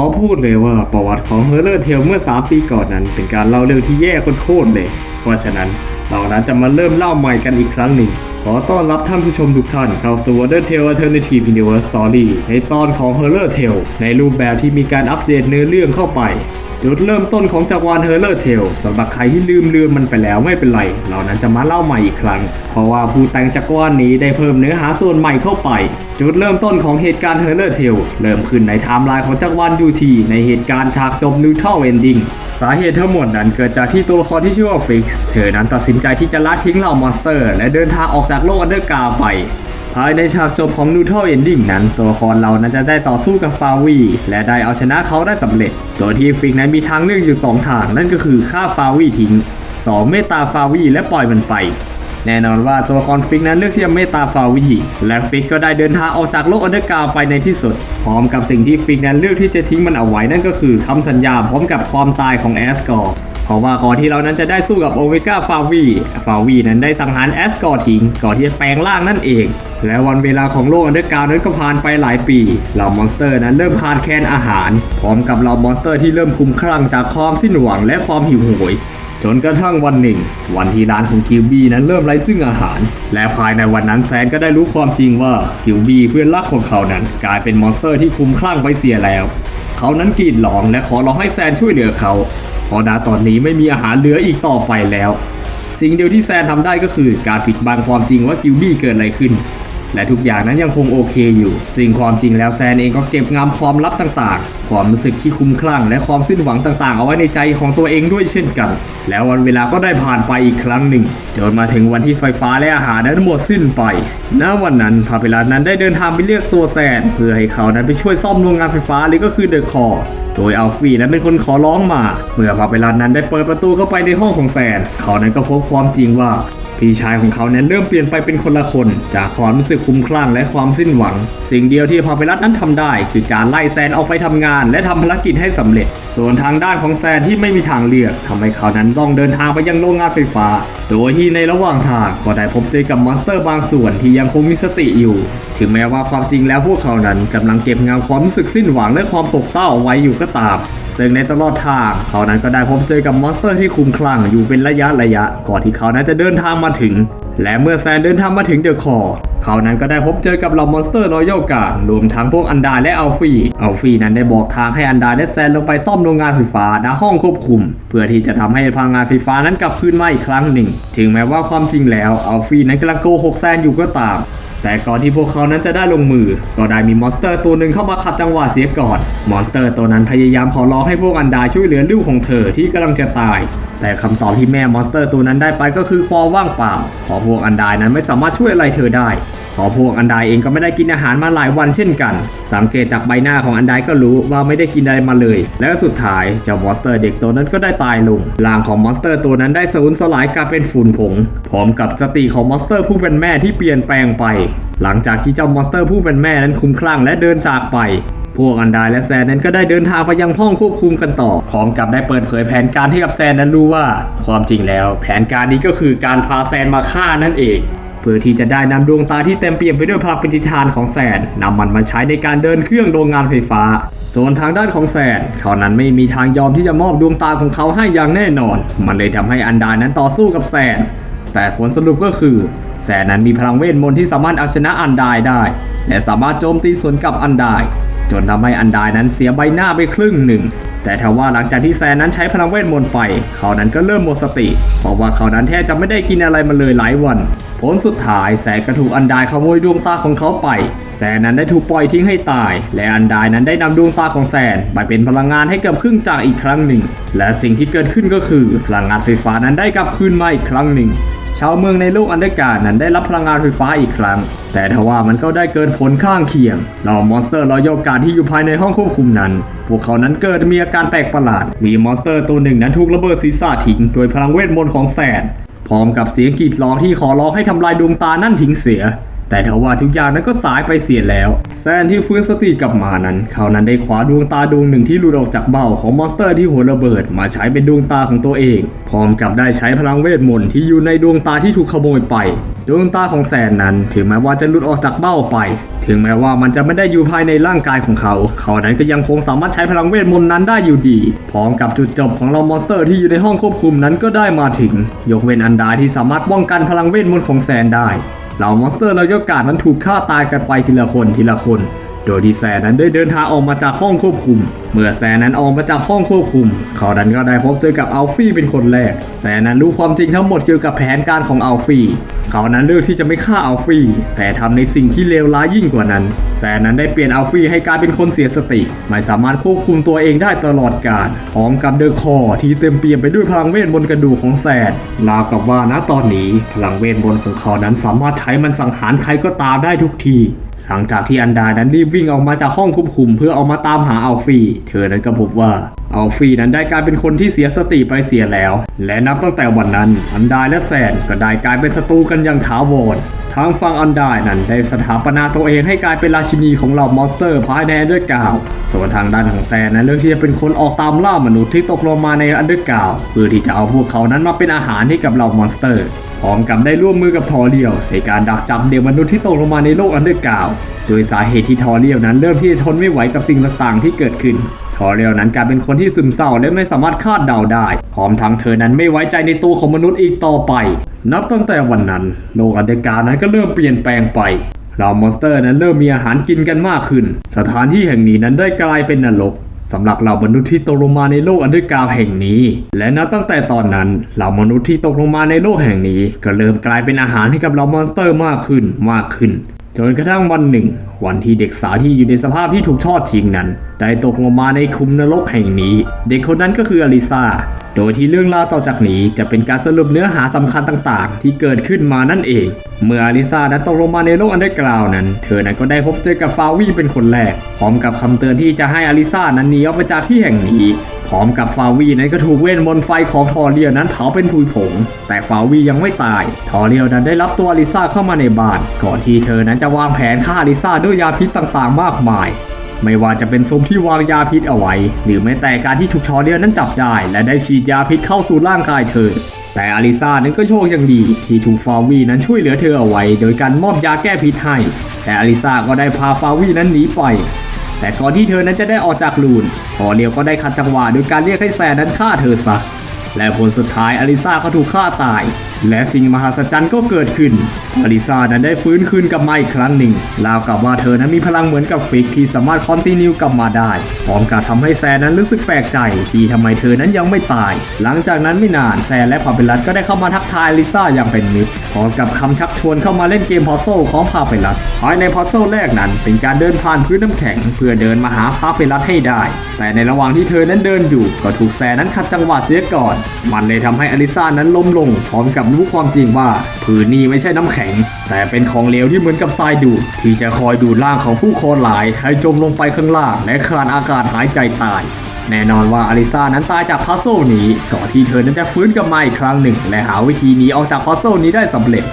อพูดเลยว่าประวัติของเฮอร์เลอร์เทลเมื่อ 3 ปีก่อนนั้น เป็นการเล่าเรื่องที่แย่โคตรๆเลย เพราะฉะนั้นเรานั้นจะมาเริ่มเล่าใหม่กันอีกครั้งหนึ่ง ขอต้อนรับท่านผู้ชมทุกท่านเข้าสู่ Wonder Tale Alternative Universe Story ในตอนของ h o r r o r Tale ในรูปแบบที่มีการอัปเดตเนื้อเรื่องเข้าไป จุดเริ่มต้นของจักรวาล h o r r o r Tale สำหรับใครที่ลืมเรื่องมันไปแล้วไม่เป็นไร เรานั้นจะมาเล่าใหม่อีกครั้ง เพราะว่าผู้แต่งจักรวาลนี้ได้เพิ่มเนื้อหาส่วนใหม่เข้าไป จุดเริ่มต้นของเหตุการณ์ h o r r o r Tale เทลเริ่มขึ้นในไทม์ไลน์ของจักรวาล UT ในเหตุการณ์ฉากจบ Neutral Ending สาเหตุทั้งหมดนั้นเกิดจากที่ตัวละครที่ชื่อว่าฟิกซ์เธอนั้นตัดสินใจที่จะละทิ้งเหล่ามอนสเตอร์ และเดินทางออกจากโลกอันเดอร์การ์ไปายในฉากจบของ Neutral Ending นั้น ตัวละครเรานั้นจะได้ต่อสู้กับฟาวีและได้เอาชนะเขาได้สำเร็จ โดยที่ฟิกนั้นมีทางเลือกอยู่ 2 ทาง นั่นก็คือฆ่าฟาวีทิ้ง 2 เมตตาฟาวีและปล่อยมันไป แน่นอนว่าตัวละครฟิกนั้นเลือกที่จะเมตตาฟาวีและฟิกก็ได้เดินทางออกจากโลกอันเดอร์กราวด์ไปในที่สุด พร้อมกับสิ่งที่ฟิกนั้นเลือกที่จะทิ้งมันเอาไว้นั่นก็คือคำสัญญาพร้อมกับความตายของแอสกอร์ เพราะว่าก่อนที่เรานั้นจะได้สู้กับโอเมก้าฟาวีฟาวีนั้นได้สังหารแอสกอร์ทิ้งก่อนที่จะแปลงร่างนั่นเอง และวันเวลาของโลกอันเดอร์กราวนั้นก็ผ่านไปหลายปีเหล่ามอนสเตอร์นั้นเริ่มขาดแคลนอาหาร พร้อมกับเหล่ามอนสเตอร์ที่เริ่มคลุมคลั่งจากความสิ้นหวังและความหิวโหยจนกระทั่งวันหนึ่ง วันที่ร้านของกิวบี้นั้นเริ่มไร้ซึ่งอาหาร และภายในวันนั้นแซนก็ได้รู้ความจริงว่ากิวบี้เพื่อนรักของเขานั้น กลายเป็นมอนสเตอร์ที่คลุมคลั่งไปเสียแล้ว เขานั้นกรีดร้องและขอร้องให้แซนช่วยเหลือเขา เพราะณตอนนี้ไม่มีอาหารเหลืออีกต่อไปแล้ว สิ่งเดียวที่แซนทำได้ก็คือการปิดบังความจริงว่ากิลบี้เกิดอะไรขึ้น และทุกอย่างนั้นยังคงโอเคอยู่ สิ่งความจริงแล้วแซนเองก็เก็บงามความลับต่างๆ ความรู้สึกที่คุ้มคลั่งและความสิ้นหวังต่างๆ เอาไว้ในใจของตัวเองด้วยเช่นกัน แล้ววันเวลาก็ได้ผ่านไปอีกครั้งหนึ่ง จนมาถึงวันที่ไฟฟ้าและอาหารนั้นหมดสิ้นไป ณ วันนั้นพาเวลานั้นได้เดินทางไปเรียกตัวแซน เพื่อให้เขานั้นไปช่วยซ่อมโรงงานไฟฟ้าหรือก็คือเดอะคอร์โดยอัลฟี่นั้นเป็นคนขอร้องมา เมื่อพาเวลานั้นได้เปิดประตูเข้าไปในห้องของแซน เขานั้นก็พบความจริงว่า พี่ชายของเขานั้นเริ่มเปลี่ยนไปเป็นคนละคน จากความรู้สึกคุ้มคลั่งและความสิ้นหวัง สิ่งเดียวที่พาเวลัสนั้นทำได้ คือการไล่แซนออกไปทำงานและทำภารกิจให้สำเร็จ ส่วนทางด้านของแซนที่ไม่มีทางเลือกทำให้เขานั้นต้องเดินทางไปยังโรงงานไฟฟ้า โดยที่ในระหว่างทางก็ได้พบเจอกับมอนสเตอร์บางส่วนที่ยังคงมีสติอยู่ ถึงแม้ว่าความจริงแล้วพวกเขานั้นกำลังเก็บงำความรู้สึกสิ้นหวังและความโศกเศร้าเอาไว้อยู่ก็ตาม ซึ่งในตลอดทางเขานั้นก็ได้พบเจอกับมอนสเตอร์ที่คลุมคลั่งอยู่เป็นระยะระยะ ก่อนที่เขานั้นจะเดินทางมาถึง และเมื่อแซนเดินทางมาถึงเดอะคอร์เขานั้นก็ได้พบเจอกับเหล่ามอนสเตอร์รอยัลการ์ดรวมทั้งพวกอันดาและอัลฟี่อัลฟี่นั้นได้บอกทางให้อันดาและแซนลงไปซ่อมโรงงานไฟฟ้าณห้องควบคุม เพื่อที่จะทำให้พลังงานไฟฟ้านั้นกลับคืนมาอีกครั้งหนึ่ง ถึงแม้ว่าความจริงแล้วอัลฟี่นั้นกำลังโกหกแซนอยู่ก็ตาม แต่ก่อนที่พวกเขานั้นจะได้ลงมือ ก็ได้มีมอนสเตอร์ตัวหนึ่งเข้ามาขัดจังหวะเสียก่อน มอนสเตอร์ตัวนั้นพยายามขอร้องให้พวกอันดาช่วยเหลือลูกของเธอที่กำลังจะตาย แต่คำตอบที่แม่มอนสเตอร์ตัวนั้นได้ไปก็คือความว่างเปล่าเพราะพวกอันดานั้นไม่สามารถช่วยอะไรเธอได้เพราะพวกอันดาเองก็ไม่ได้กินอาหารมาหลายวันเช่นกัน สังเกตจากใบหน้าของอันดาก็รู้ว่าไม่ได้กินอะไรมาเลย และสุดท้ายเจ้ามอนสเตอร์เด็กตัวนั้นก็ได้ตายลงร่างของมอนสเตอร์ตัวนั้นได้สูญสลายกลายเป็นฝุ่นผง พร้อมกับสติของมอนสเตอร์ผู้เป็นแม่ที่เปลี่ยนแปลงไปหลังจากที่เจ้ามอนสเตอร์ผู้เป็นแม่นั้นคุ้มคลั่งและเดินจากไป พวกอันดาและแซนนั้นก็ได้เดินทางไปยังห้องควบคุมกันต่อ พร้อมกับได้เปิดเผยแผนการให้กับแซนนั้นรู้ว่า ความจริงแล้ว แผนการนี้ก็คือการพาแซนมาฆ่านั่นเองเพื่อที่จะได้นำดวงตาที่เต็มเปี่ยมไปด้วยพลังปฏิทานของแซนนำมันมาใช้ในการเดินเครื่องโรงงานไฟฟ้า ส่วนทางด้านของแซนเขานั้นไม่มีทางยอมที่จะมอบดวงตาของเขาให้อย่างแน่นอน มันเลยทำให้อันดานั้นต่อสู้กับแซนแต่ผลสรุปก็คือ แซนนั้นมีพลังเวทมนต์ที่สามารถเอาชนะอันดายได้ และสามารถโจมตีสวนกับอันดาย จนทำให้อันดายนั้นเสียใบหน้าไปครึ่งหนึ่ง แต่ทว่าหลังจากที่แซนนั้นใช้พลังเวทมนต์ไปเขานั้นก็เริ่มหมดสติ เพราะว่าเขานั้นแทบจะไม่ได้กินอะไรมาเลยหลายวัน ผลสุดท้ายแซนก็ถูกอันดายขโมยดวงตาของเขาไป แซนนั้นได้ถูกปล่อยทิ้งให้ตาย และอันดายนั้นได้นำดวงตาของแซนไปเป็นพลังงานให้กับครึ่งจากอีกครั้งหนึ่ง และสิ่งที่เกิดขึ้นก็คือพลังงานไฟฟ้านั้นได้กลับคืนมาอีกครั้งหนึ่ง ชาวเมืองในโลกอันเดอร์การ์ดนั้นได้รับพลังงานไฟฟ้าอีกครั้ง แต่ทว่ามันก็ได้เกิดผลข้างเคียงเหล่ามอนสเตอร์รอยัลการ์ดที่อยู่ภายในห้องควบคุมนั้น พวกเขานั้นเกิดมีอาการแปลกประหลาด มีมอนสเตอร์ตัวหนึ่งนั้นถูกระเบิดศีรษะทิ้งโดยพลังเวทมนต์ของแสนพร้อมกับเสียงกรีดร้องที่ขอร้องให้ทำลายดวงตานั่นทิ้งเสีย แต่ทว่าทุกอย่างนั้นก็สายไปเสียแล้ว แซนที่ฟื้นสติกลับมานั้น เขานั้นได้คว้าดวงตาดวงหนึ่งที่หลุดออกจากเบ้าของมอนสเตอร์ที่หัวระเบิดมาใช้เป็นดวงตาของตัวเอง พร้อมกับได้ใช้พลังเวทมนต์ที่อยู่ในดวงตาที่ถูกขโมยไป ดวงตาของแซนนั้นถึงแม้ว่าจะหลุดออกจากเบ้าไป ถึงแม้ว่ามันจะไม่ได้อยู่ภายในร่างกายของเขา เขานั้นก็ยังคงสามารถใช้พลังเวทมนต์นั้นได้อยู่ดี พร้อมกับจุดจบของเรามอนสเตอร์ที่อยู่ในห้องควบคุมนั้นก็ได้มาถึง ยกเว้นอันดาที่สามารถป้องกันพลังเวทมนต์ของแซนได้ เหล่ามอนสเตอร์และยกการนั้นถูกฆ่าตายกันไปทีละคนทีละคน โดยที่แซนนั้นได้เดินทางออกมาจากห้องควบคุม เมื่อแซนนั้นออกมาจากห้องควบคุม เขานั้นก็ได้พบเจอกับอัลฟี่เป็นคนแรก แซนนั้นรู้ความจริงทั้งหมดเกี่ยวกับแผนการของอัลฟี่ เขานั้นเลือกที่จะไม่ฆ่าอัลฟี่ แต่ทำในสิ่งที่เลวร้ายยิ่งกว่านั้น แซนนั้นได้เปลี่ยนอัลฟี่ให้กลายเป็นคนเสียสติ ไม่สามารถควบคุมตัวเองได้ตลอดกาล พร้อมกับเดอะคอที่เต็มเปี่ยมไปด้วยพลังเวทบนต์กระดูกของแซนราวกับว่าณตอนนี้พลังเวทบนต์ของเขานั้นสามารถใช้มันสังหารใครก็ตามได้ทุกที หลังจากที่อันดานั้นรีบวิ่งออกมาจากห้องควบคุมเพื่อออกมาตามหาอัลฟี่ เธอนั้นก็พบว่า อัลฟี่นั้นได้กลายเป็นคนที่เสียสติไปเสียแล้ว และนับตั้งแต่วันนั้นอันดายและแซนก็ได้กลายเป็นศัตรูกันอย่างถาวรทางฝั่งอันดายนั้นได้สถาปนาตัวเองให้กลายเป็นราชินีของเหล่ามอนสเตอร์ภายในอันเดอร์กาวส่วนทางด้านของแซนนั้นเลือกที่จะเป็นคนออกตามล่ามนุษย์ที่ตกลงมาในอันเดอร์กาวเพื่อที่จะเอาพวกเขานั้นมาเป็นอาหารให้กับเหล่ามอนสเตอร์พร้อมกับได้ร่วมมือกับทอเรียว ในการดักจับเด็กมนุษย์ที่ตกลงมาในโลกอันเดอร์กาวโดยสาเหตุที่ทอเรียวนั้นเริ่มที่จะทนไม่ไหวกับสิ่งต่างๆที่เกิดขึ้น ทอเรียวนั้นกลายเป็นคนที่ซึมเศร้าและไม่สามารถคาดเดาได้ พร้อมทั้งเธอนั้นไม่ไว้ใจในตัวของมนุษย์อีกต่อไป นับตั้งแต่วันนั้นโลกอันเดกาณ์นั้นก็เริ่มเปลี่ยนแปลงไปเรามอนสเตอร์นั้นเริ่มมีอาหารกินกันมากขึ้น สถานที่แห่งนี้นั้นได้กลายเป็นนรกสำหรับเหล่ามนุษย์ที่ตกลงมาในโลกอันเดอร์กาวแห่งนี้ และนับตั้งแต่ตอนนั้นเหล่ามนุษย์ที่ตกลงมาในโลกแห่งนี้ ก็เริ่มกลายเป็นอาหารให้กับเหล่ามอนสเตอร์มากขึ้นมากขึ้น จนกระทั่งวันหนึ่ง วันที่เด็กสาวที่อยู่ในสภาพที่ถูกทอดทิ้งนั้น ได้ตกลงมาในคุมนรกแห่งนี้ เด็กคนนั้นก็คืออลิซาโดยที่เรื่องราวต่อจากนี้จะเป็นการสรุปเนื้อหาสำคัญต่างๆ ที่เกิดขึ้นมานั่นเอง เมื่ออลิซานั้นตกลงมาในโลกอันเดอร์กราวนั้น เธอนั้นก็ได้พบเจอกับฟาวี่เป็นคนแรก พร้อมกับคำเตือนที่จะให้อลิซานั้นหนีออกไปจากที่แห่งนี้ พร้อมกับฟาวีนั้นก็ถูกเวทมนต์ไฟของทอเรียนั้นเผาเป็นผุยผง แต่ฟาวียังไม่ตาย ทอเรียนั้นได้รับตัวอลิซาเข้ามาในบ้าน ก่อนที่เธอนั้นจะวางแผนฆ่าอลิซาด้วยยาพิษต่างๆ มากมาย ไม่ว่าจะเป็นสมที่วางยาพิษเอาไว้ หรือแม้แต่การที่ถูกทอเรียนั้นจับได้ และได้ฉีดยาพิษเข้าสู่ร่างกายเธอ แต่อลิซานั้นก็โชคยังดี ที่ถูกฟาวีนั้นช่วยเหลือเธอเอาไว้ โดยการมอบยาแก้พิษให้ แต่อลิซาก็ได้พาฟาวีนั้นหนีไป แต่ก่อนที่เธอนั้นจะได้ออกจากลูนพอเลียวก็ได้ขัดจังหวะโดยการเรียกให้แซนนั้นฆ่าเธอซะ และผลสุดท้ายอลิซาก็ถูกฆ่าตาย และสิ่งมหัศจรรย์ก็เกิดขึ้นอลิซานั้นได้ฟื้นคืนกลับมาอีกครั้งหนึ่งราวกับว่าเธอนั้นมีพลังเหมือนกับฟิกที่สามารถคอนติเนียกลับมาได้ พร้อมกับทำให้แซนนั้นรู้สึกแปลกใจที่ทำไมเธอนั้นยังไม่ตาย หลังจากนั้นไม่นานแซนและพาเปลัสก็ได้เข้ามาทักทายอลิซาอย่างเป็นมิตร พร้อมกับคำชักชวนเข้ามาเล่นเกมพอโซของพาเปลัสภายในพอโซแรกนั้น เป็นการเดินผ่านพื้นน้ำแข็ง เพื่อเดินมาหาพาเปลัสให้ได้ แต่ในระหว่างที่เธอนั้นเดินอยู่ ก็ถูกแซนนั้นขัดจังหวะเสียก่อน มันเลยทำให้อลิซานั้นล้มลงพร้อมกับรู้ความจริงว่าผืนนี้ไม่ใช่น้ำแข็ง แต่เป็นของเหลวที่เหมือนกับทรายดูดที่จะคอยดูดร่างของผู้คนหลาย ให้จมลงไปข้างล่างและขาดอากาศหายใจตาย แน่นอนว่าอลิซานั้นตายจากพัซโซนี้ก่อนที่เธอนั้นจะฟื้นกลับมาอีกครั้งหนึ่ง และหาวิธีหนีออกจากพัซโซนี้ได้สำเร็จ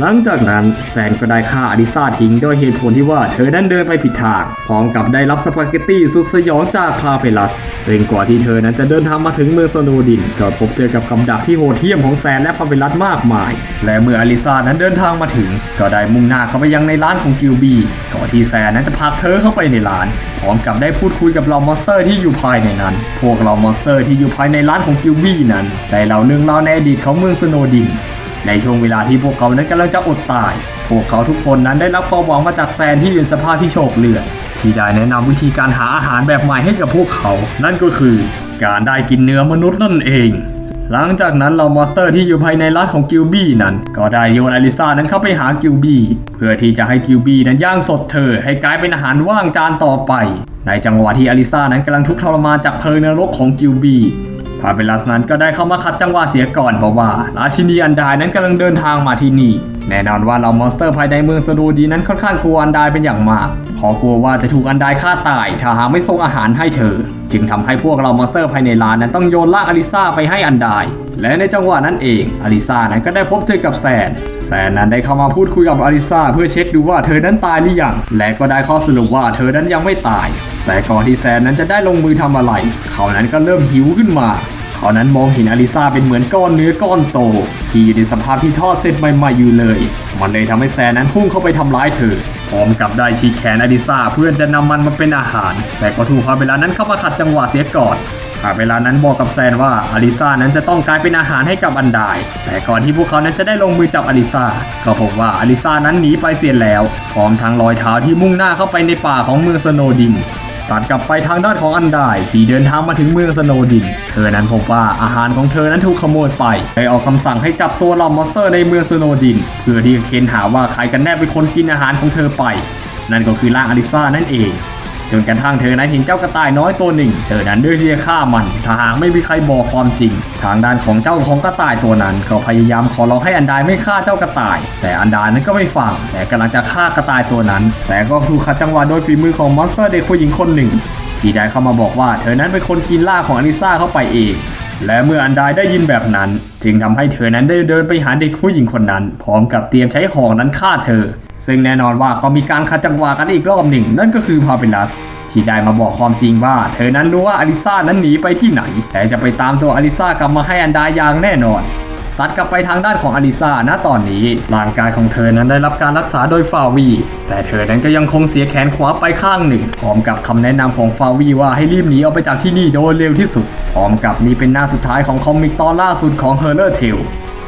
หลังจากนั้นแซนก็ได้ฆ่าอลิซาทิ้งด้วยเหตุผลที่ว่าเธอนั้นเดินไปผิดทาง พร้อมกับได้รับสปาเกตตี้สุดสยองจากคาเพลัสซึ่งกว่าที่เธอนั้นจะเดินทางมาถึงเมืองสโนดินก็พบเจอกับกำดักที่โหดเหี้ยมของแซนและพาเปลัสมากมาย และเมื่ออลิซานั้นเดินทางมาถึง ก็ได้มุ่งหน้าเข้าไปยังในร้านของกิลบี้ก่อนที่แซนนั้นจะพาเธอเข้าไปในร้าน พร้อมกับได้พูดคุยกับเหล่ามอนสเตอร์ที่อยู่ภายในนั้น พวกเหล่ามอนสเตอร์ที่อยู่ภายในร้านของกิลบี้นั้นได้เล่าเรื่องราวในอดีตของเมืองสโนดิน ในช่วงเวลาที่พวกเขานั้นกำลังจะอดตาย พวกเขาทุกคนนั้นได้รับความหวังมาจากแซนที่อยู่ในสภาพที่โชคเลือดที่ได้แนะนำวิธีการหาอาหารแบบใหม่ให้กับพวกเขา นั่นก็คือการได้กินเนื้อมนุษย์นั่นเอง หลังจากนั้นเรามอนสเตอร์ที่อยู่ภายในร้านของกิลบี้นั้น ก็ได้โยนอลิซานั้นเข้าไปหากิลบี้เพื่อที่จะให้กิลบี้นั้นย่างสดเธอ ให้กลายเป็นอาหารว่างจานต่อไป ในจังหวะที่อลิซานั้นกำลังทุกข์ทรมานจากเพลิงนรกของกิลบี้ พาเปลัสนั้นก็ได้เข้ามาขัดจังหวะเสียก่อนเพราะว่าราชินีอันดายนั้นกำลังเดินทางมาที่นี่ แน่นอนว่าเรามอนสเตอร์ภายในเมืองสโนดีนั้นค่อนข้างกลัวอันไดเป็นอย่างมากเพราะกลัวว่าจะถูกอันไดฆ่าตายถ้าหากไม่ส่งอาหารให้เธอ จึงทำให้พวกเรามอนสเตอร์ภายในร้านนั้นต้องโยนล่างอลิซาไปให้อันไดและในจังหวะนั้นเองอลิซานั้นก็ได้พบเจอกับแซนแซนนั้นได้เข้ามาพูดคุยกับอลิซาเพื่อเช็คดูว่าเธอนั้นตายหรือยังและก็ได้ข้อสรุปว่าเธอนั้นยังไม่ตาย แต่ก่อนที่แซนนั้นจะได้ลงมือทำอะไร เขานั้นก็เริ่มหิวขึ้นมา เขานั้นมองเห็นอลิซาเป็นเหมือนก้อนเนื้อก้อนโต ที่อยู่ในสภาพที่ทอดเสร็จใหม่ๆอยู่เลย มันเลยทำให้แซนนั้นพุ่งเข้าไปทำร้ายเธอพร้อมกับได้ฉีกแขนอลิซาเพื่อจะนำมันมาเป็นอาหาร แต่ก็ถูกพาเวลานั้นเข้ามาขัดจังหวะเสียก่อนพาเวลานั้นบอกกับแซนว่าอลิซานั้นจะต้องกลายเป็นอาหารให้กับอันไดแต่ก่อนที่พวกเขานั้นจะได้ลงมือจับอลิซาก็พบว่าอลิซานั้นหนีไปเสียแล้ว พร้อมทั้งรอยเท้าที่มุ่งหน้าเข้าไปในป่าของเมืองสโนดิน ตัดกลับไปทางด้านของอันไดที่เดินทางมาถึงเมืองสโนดิน เธอนั้นพบว่าอาหารของเธอนั้นถูกขโมยไปได้ออกคำสั่งให้จับตัวเหล่ามอนสเตอร์ในเมืองสโนดิน เพื่อที่จะเค้นหาว่าใครกันแน่เป็นคนกินอาหารของเธอไป นั่นก็คือล่างอลิซานั่นเอง จนกระทั่งเธอนั้นเห็นเจ้ากระต่ายน้อยตัวหนึ่ง เธอนั้นเลือกที่จะฆ่ามันถ้าหากไม่มีใครบอกความจริง ทางด้านของเจ้าของกระต่ายตัวนั้น ก็พยายามขอร้องให้อันดายไม่ฆ่าเจ้ากระต่าย แต่อันดายนั้นก็ไม่ฟัง แต่กำลังจะฆ่ากระต่ายตัวนั้น แต่ก็ถูกขัดจังหวะโดยฝีมือของมอนสเตอร์เด็กผู้หญิงคนหนึ่งที่ได้เข้ามาบอกว่าเธอนั้นเป็นคนกินล่าของอลิซาเข้าไปเองและเมื่ออันดายได้ยินแบบนั้น จึงทำให้เธอนั้นได้เดินไปหาเด็กผู้หญิงคนนั้น พร้อมกับเตรียมใช้หอกนั้นฆ่าเธอ ซึ่งแน่นอนว่าก็มีการขัดจังหวะกันอีกรอบหนึ่ง นั่นก็คือพาเปลัสที่ได้มาบอกความจริงว่า เธอนั้นรู้ว่าอลิซานั้นหนีไปที่ไหน แต่จะไปตามตัวอลิซากลับมาให้อันดายอย่างแน่นอนตัดกลับไปทางด้านของอลิซาณตอนนี้ร่างกายของเธอนั้นได้รับการรักษาโดยฟาวี แต่เธอนั้นก็ยังคงเสียแขนขวาไปข้างหนึ่ง พร้อมกับคำแนะนำของฟาวีว่าให้รีบหนีออกไปจากที่นี่โดยเร็วที่สุด พร้อมกับนี่เป็นหน้าสุดท้ายของคอมิกตอนล่าสุดของเฮอร์เลอร์เทล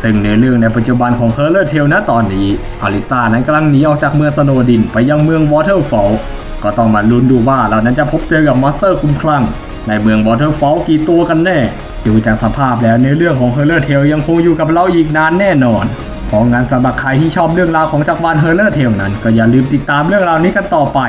ซึ่งเนื้อเรื่องในปัจจุบันของเฮอร์เลอร์เทลณตอนนี้อลิซานั้นกำลังหนีออกจากเมืองสโนดินไปยังเมืองวอเตอร์ฟอลก็ต้องมาลุ้นดูว่าเรานั้นจะพบเจอกับมอนสเตอร์คุ้มคลั่ง ในเมืองวอเตอร์ฟอลกี่ตัวกันแน่ ดูจากสภาพแล้วในเรื่องของเฮอร์เลอร์เทลยังคงอยู่กับเราอีกนานแน่นอนเพราะงั้นสำหรับใครที่ชอบเรื่องราวของจักรวาลเฮอร์เลอร์เทลนั้น ก็อย่าลืมติดตามเรื่องราวนี้กันต่อไป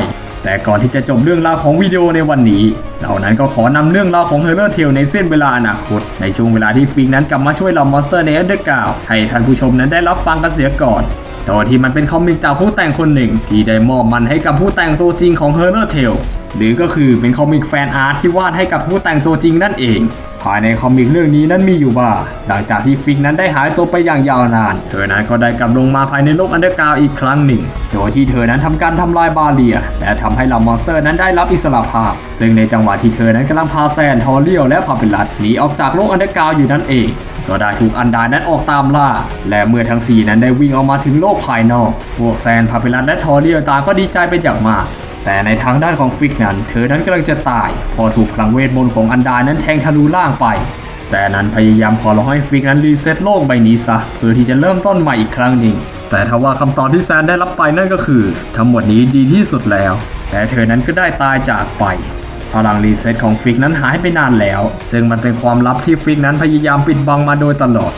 แต่ก่อนที่จะจบเรื่องราวของวิดีโอในวันนี้ เรานั้นก็ขอนำเรื่องราวของเฮอร์เลอร์เทลในเส้นเวลาอนาคต ในช่วงเวลาที่ฟิงนั้นกลับมาช่วยเรามอนสเตอร์ในอันเดอร์กาวให้ท่านผู้ชมนั้นได้รับฟังกันเสียก่อนโดยที่มันเป็นคอมิกจากผู้แต่งคนหนึ่ง ที่ได้มอบมันให้กับผู้แต่งตัวจริงของเฮอร์เ r Tale หรือก็คือเป็นคอมิกแฟนอาร์ตที่วาดให้กับผู้แต่งตัวจริงนั่นเอง ภายในคอมิกเรื่องนี้นั้นมีอยู่ว่าหลังจากที่ฟิกนั้นได้หายตัวไปอย่างยาวนาน เธอนั้นก็ได้กลับลงมาภายในโลกอันเดอร์กราวอีกครั้งหนึ่ง โดยที่เธอนั้นทำการทำลายบาเรีย และทำให้เหล่ามอนสเตอร์นั้นได้รับอิสระภาพ ซึ่งในจังหวะที่เธอนั้นกำลังพาแซนทอเรียลและพาเปลัสหนีออกจากโลกอันเดอร์กราวอยู่นั่นเอง ก็ได้ถูกอันดานั้นออกตามล่า และเมื่อทั้งสี่นั้นได้วิ่งออกมาถึงโลกภายนอก พวกแซนพาเปลัสและทอเรียลต่างก็ดีใจเป็นอย่างมาก แต่ในทางด้านของฟิกนั้น เธอนั้นกำลังจะตาย พอถูกพลังเวทมนต์ของอันดานั้นแทงทะลุล่างไปแซนนั้นพยายามขอร้องให้ฟิกนั้นรีเซ็ตโลกใบนี้ซะเพื่อที่จะเริ่มต้นใหม่อีกครั้งหนึ่ง แต่ทว่าคำตอบที่แซนได้รับไปนั่นก็คือ ทั้งหมดนี้ดีที่สุดแล้ว แต่เธอนั้นก็ได้ตายจากไปพลังรีเซ็ตของฟิกนั้นหายไปนานแล้ว ซึ่งมันเป็นความลับที่ฟิกนั้นพยายามปิดบังมาโดยตลอด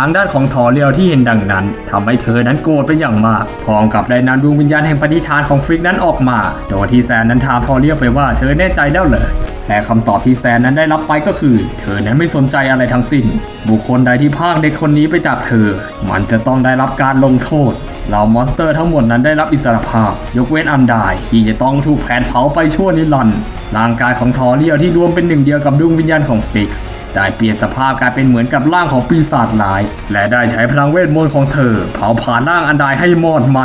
ทางด้านของทอเรียวที่เห็นดังนั้นทำให้เธอนั้นโกรธเป็นอย่างมาก พร้อมกับได้นำดวงวิญญาณแห่งปณิธานของฟริกนั้นออกมา โดยที่แซนนั้นถามทอเรียวไปว่าเธอแน่ใจแล้วเหรอและคำตอบที่แซนนั้นได้รับไปก็คือ เธอนั้นไม่สนใจอะไรทั้งสิ้น บุคคลใดที่พากเด็กคนนี้ไปจากเธอ มันจะต้องได้รับการลงโทษเหล่ามอนสเตอร์ทั้งหมดนั้นได้รับอิสรภาพ ยกเว้นอันดายที่จะต้องถูกแผดเผาไปชั่วนิรันดร์ร่างกายของทอเรียวที่รวมเป็นหนึ่งเดียวกับดวงวิญญาณของฟิกซ์ ได้เปลี่ยนสภาพกลายเป็นเหมือนกับร่างของปีศาจร้าย และได้ใช้พลังเวทมนต์ของเธอ เผาผลาญร่างอันดายให้มอดไหม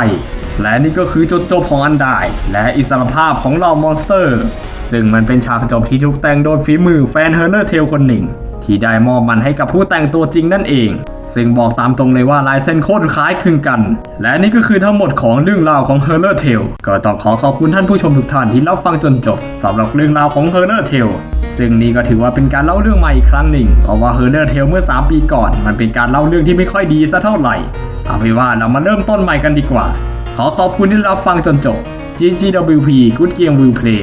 และนี่ก็คือจุดจบของอันดาย และอิสรภาพของเหล่ามอนสเตอร์ ซึ่งมันเป็นฉากจบที่ถูกแต่งโดยฝีมือแฟนเฮอร์เนอร์เทลคนหนึ่ง ที่ได้มอบมันให้กับผู้แต่งตัวจริงนั่นเอง ซึ่งบอกตามตรงเลยว่าลายเส้นโคตรคล้ายคลึงกัน และนี่ก็คือทั้งหมดของเรื่องราวของ h e r l e r Tale ก็ต้องขอขอบคุณท่านผู้ชมทุกท่านที่รับฟังจนจบสำหรับเรื่องราวของ h e r l e r Tale ซึ่งนี่ก็ถือว่าเป็นการเล่าเรื่องใหม่อีกครั้งหนึ่ง เพราะว่า h e r l e r Tale เมื่อ 3 ปีก่อน มันเป็นการเล่าเรื่องที่ไม่ค่อยดีสักเท่าไหร่เอาเป็นว่าเรามาเริ่มต้นใหม่กันดีกว่า ขอขอบคุณที่รับฟังจนจบ GGWP Good Game Will Play